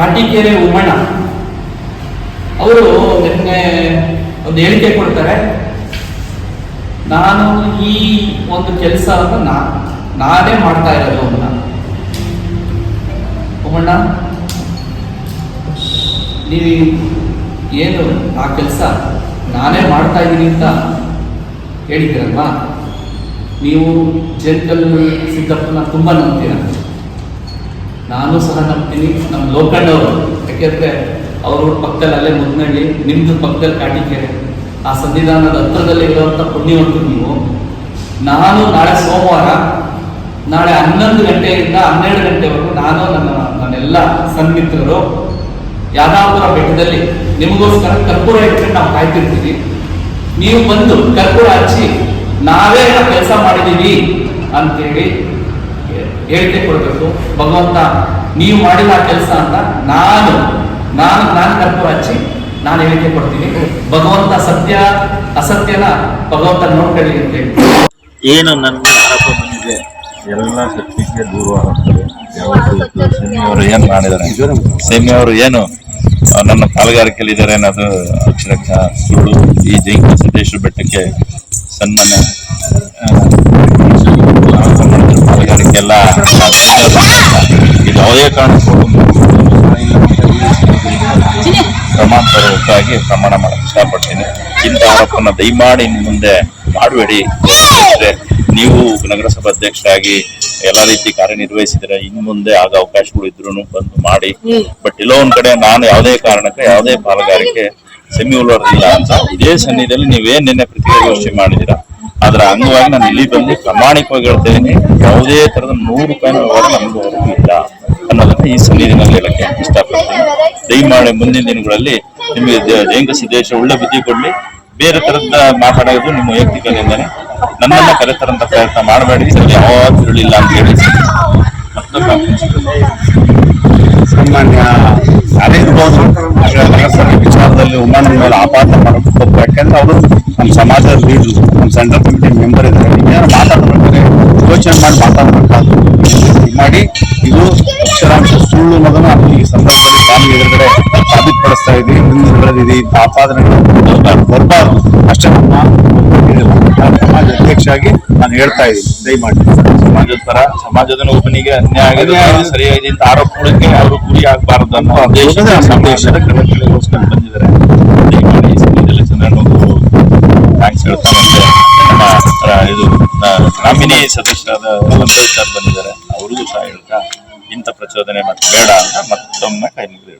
ಕಾಟಿಕೆರೆ ಉಮ್ಮಣ್ಣ ಅವರು ನಿನ್ನೆ ಒಂದು ಹೇಳಿಕೆ ಕೊಡ್ತಾರೆ, ನಾನು ಈ ಒಂದು ಕೆಲಸವನ್ನು ನಾ, ನಾನೇ ಮಾಡ್ತಾ ಇರೋದು ಅಂತ ಉಮ್ಮಣ್ಣ ನೀವು ಏನು ಆ ಕೆಲಸ ನಾನೇ ಮಾಡ್ತಾ ಇದ್ದೀನಿ ಅಂತ ಹೇಳಿದ್ದೀರಲ್ವಾ? ನೀವು ಜಂಕಲ್ ಸಿದ್ದಪ್ಪನ ತುಂಬ ನಂಬ್ತೀರ? ನಾನು ಸಹ ನಂಬ್ತೀನಿ. ನಮ್ಮ ಲೋಕಣ್ಣವರು ಯಾಕೆಂದ್ರೆ ಅವರು ಪಕ್ಕದಲ್ಲಿ ಅಲ್ಲೇ ಮುದ್ನಳ್ಳಿ, ನಿಮ್ದು ಪಕ್ಕದಲ್ಲಿ ಕಾಟಿಕೆರೆ. ಆ ಸಂವಿಧಾನದ ಹತ್ರದಲ್ಲಿ ಇರುವಂತ ಪುಣ್ಯವಂತ ನೀವು. ನಾನು ನಾಳೆ ಸೋಮವಾರ, ನಾಳೆ ಹನ್ನೊಂದು ಗಂಟೆಯಿಂದ ಹನ್ನೆರಡು ಗಂಟೆವರೆಗೂ ನಾನು ನನ್ನ ನನ್ನೆಲ್ಲ ಸನ್ಮಿತ್ರರು, ಯಾದಾಪುರ ಬೆಟ್ಟದಲ್ಲಿ ನಿಮಗೋಸ್ಕರ ಕರ್ಪೂರ ಇಟ್ಕೊಂಡು ನಾವು ಕಾಯ್ತಿರ್ತೀವಿ. ನೀವು ಬಂದು ಕರ್ಪೂರ ಹಚ್ಚಿ ನಾವೇ ಕೆಲಸ ಮಾಡಿದೀವಿ ಅಂತೇಳಿ ಹೇಳಿಕೆ ಕೊಡಬೇಕು. ಭಗವಂತ, ನೀವು ಮಾಡಿದ ಕೆಲಸ ಅಂತ ನಾನು ನಾನು ನಾನು ಕರ್ಪೂರ ಹಚ್ಚಿ ನಾನು ಹೇಳಿಕೆ ಕೊಡ್ತೀನಿ. ಭಗವಂತ ಸತ್ಯ, ಅಸತ್ಯನ ಭಗವಂತ ನೋಡ್ಕೊಳ್ಳಿ ಅಂತೇಳಿ ಏನು ನನ್ನ ಆರೋಪ ಬಂದಿದೆ? ಎಲ್ಲ ಸತ್ಯಕ್ಕೆ ದೂರವಾಗುತ್ತದೆ ಅವರು ಏನು ಮಾಡಿದ್ದಾರೆ? ಸೆಮಿ ಏನು, ನನ್ನ ಪಾಲುಗಾರಿಕೆಯಲ್ಲಿ ಇದ್ದಾರೆ ಅನ್ನೋದು ಅಕ್ಷರಕ್ಷ ಸುಳ್ಳು. ಈ ಜೈನ ಸಿದ್ದೇಶ್ವರ ಬೆಟ್ಟಕ್ಕೆ ಸನ್ಮಾನ ಯಾವುದೇ ಕಾರಣಕ್ಕೂ ಪ್ರಮಾಣಪೂರ್ವಕವಾಗಿ ಪ್ರಮಾಣ ಮಾಡಕ್ಕೆ ಇಷ್ಟಪಡ್ತೀನಿ. ಇಂಥ ಆರೋಪನ ದಯಮಾಡಿ ಇನ್ನು ಮುಂದೆ ಮಾಡಬೇಡಿ. ನೀವು ನಗರಸಭಾ ಅಧ್ಯಕ್ಷರಾಗಿ ಎಲ್ಲ ರೀತಿ ಕಾರ್ಯನಿರ್ವಹಿಸಿದ್ರೆ ಇನ್ನು ಮುಂದೆ ಆಗ ಅವಕಾಶಗಳು ಇದ್ರು ಬಂದು ಮಾಡಿ. ಬಟ್ ಎಲ್ಲೋ ಒಂದ್ ಕಡೆ ನಾನು ಯಾವುದೇ ಕಾರಣಕ್ಕೆ ಯಾವುದೇ ಪಾಲುಗಾರಿಕೆ ಸೆಮಿ ಉಳ್ಳೋರಿಲ್ಲ ಅಂತ ಇದೇ ಸನ್ನಿಧಿಯಲ್ಲಿ ನೀವೇನ್ ನಿನ್ನೆ ಯೋಚನೆ ಮಾಡಿದ್ದೀರಾ? ಅದರ ಅಂಗವಾಗಿ ನಾನು ಇಲ್ಲಿ ಬಂದು ಪ್ರಾಮಾಣಿಕವಾಗಿ ಹೇಳ್ತೇನೆ ಯಾವುದೇ ತರದ ನೂರು ರೂಪಾಯಿ ನಮಗೂ ಇಲ್ಲ. ಅನ್ನೋದನ್ನ ಈ ಸನ್ನಿಧಿನಲ್ಲಿ ಹೇಳಕ್ಕೆ ಇಷ್ಟಪಡ್ತೀನಿ. ದಯಮಾಡಿ ಮುಂದಿನ ದಿನಗಳಲ್ಲಿ ನಿಮಗೆ ಜಯಂಗ ಸಿದ್ದೇಶ ಒಳ್ಳೆ ಬುದ್ಧಿ ಕೊಡಲಿ. ಬೇರೆ ತರದ ಮಾತಾಡೋದು ನಿಮ್ಮ ವೈಯಕ್ತಿಕದಿಂದಾನೆ ನನ್ನನ್ನ ಕರೆತರಂತ ಪ್ರಯತ್ನ ಮಾಡಬೇಡಿ. ಸರಿ ಯಾವ ಹೇಳಿಲ್ಲ ಅಂತ ಹೇಳಿ. ಸಾಮಾನ್ಯ ನಗರಸಭೆ ವಿಚಾರದಲ್ಲಿ ಉಮಾನ ಮೇಲೆ ಆಪಾದನೆ ಮಾಡೋದು ತಪ್ಪು ಯಾಕಂದ್ರೆ ಅವರು ನಮ್ಮ ಸಮಾಜದ ಲೀಡರ್ ನಮ್ಮ ಸೆಂಟ್ರಲ್ ಕಮಿಟಿ ಮೆಂಬರ್ ಇದ್ದಾರೆ. ಏನಾದ್ರು ಮಾತಾಡಬೇಕಾದ್ರೆ ಯೋಚನೆ ಮಾಡಿ ಮಾತಾಡಬೇಕಾದ್ರು. ಮಾಡಿ ಅಕ್ಷರಾಂಶ ಸುಳ್ಳು ಅನ್ನೋದನ್ನ ನಾವು ಈ ಸಂದರ್ಭದಲ್ಲಿ ನಾನು ಎದುರುಗಡೆ ಸಾಬೀತುಪಡಿಸ್ತಾ ಇದ್ದೀವಿ. ಮುಂದಿನ ದಿನಗಳಲ್ಲಿ ಇಂಥ ಆಪಾದನೆಗಳು ಬರಬಾರ್ದು. ಅಷ್ಟೇ ನಮ್ಮ ಸಮಾಜ ನಾನು ಆಗಿ ನಾನು ಹೇಳ್ತಾ ಇದ್ದೀನಿ. ದಯಮಾಡಿ. ಸಮಾಜದ ಪರ ಸಮಾಜದ ಒಬ್ಬನಿಗೆ ಅನ್ಯಾಯ ಆಗಿದೆ ಸರಿಯಾಗಿದೆ ಅಂತ ಆರೋಪಗಳಿಗೆ ಅವರು ಗುರಿ ಆಗಬಾರದು ಅನ್ನೋ ಸಂದೇಶದ ಕ್ರಮಗಳಿಗೋಸ್ಕರ ಬಂದಿದ್ದಾರೆ. ದಯಮಾಡಿ ಈ ಜನರನ್ನು ಚಂದ್ರಣ್ಣವರು ಥ್ಯಾಂಕ್ಸ್ ಹೇಳ್ತಾ ಮತ್ತೆ ನಮ್ಮ ಇದು ನಾಮಿನಿ ಸದಸ್ಯರಾದ ಬಂದಿದ್ದಾರೆ. ಇಂಥ ಪ್ರಚೋದನೆ ಮತ್ತೆ ಬೇಡ ಅಂತ ಮತ್ತೊಮ್ಮೆ ಕೈ ಮುಗಿದು